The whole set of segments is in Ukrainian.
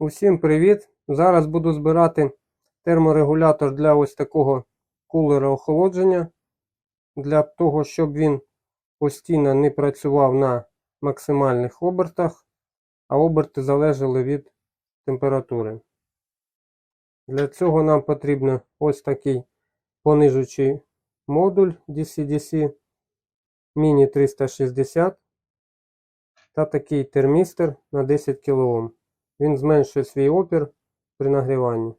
Усім привіт! Зараз буду збирати терморегулятор для ось такого кулера охолодження. Для того, щоб він постійно не працював на максимальних обертах, а оберти залежали від температури. Для цього нам потрібно ось такий понижуючий модуль DC-DC Mini 360 та такий термістр на 10 кОм. Він зменшує свій опір при нагріванні.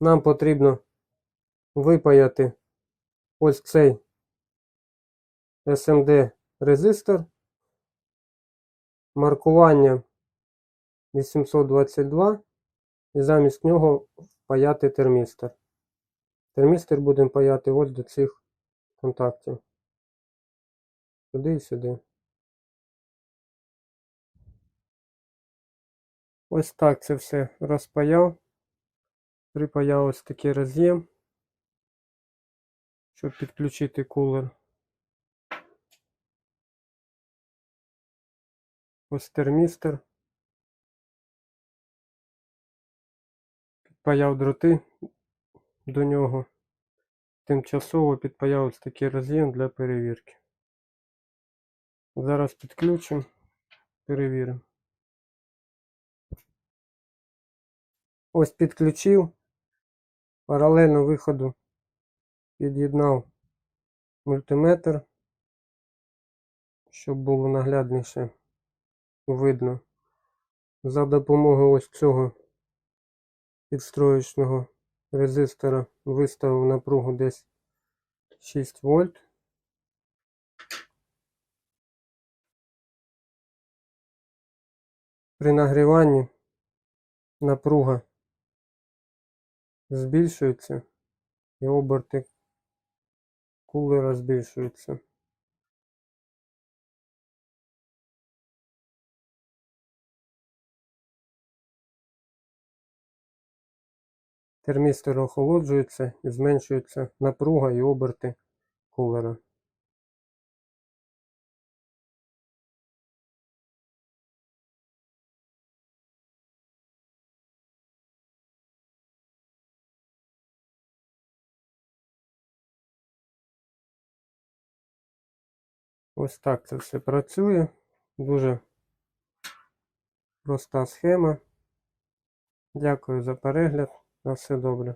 Нам потрібно випаяти ось цей SMD резистор. Маркування 822 і замість нього впаяти термістор. Термістор будемо паяти ось до цих контактів. Сюди і сюди. Ось так це все розпаяв. Припаяв ось такий роз'єм, щоб підключити кулер. Ось термістор. Підпаяв дроти до нього. Тимчасово підпаяв ось такий роз'єм для перевірки. Зараз підключимо, перевіримо. Ось підключив. Паралельно виходу під'єднав мультиметр, щоб було наглядніше видно. За допомогою ось цього підстроєчного резистора виставив напругу десь 6 вольт. При нагріванні напруга збільшується і оберти кулера збільшуються. Термістер охолоджується і зменшується напруга і оберти кулера. Ось так це все працює. Дуже проста схема. Дякую за перегляд. На все добре.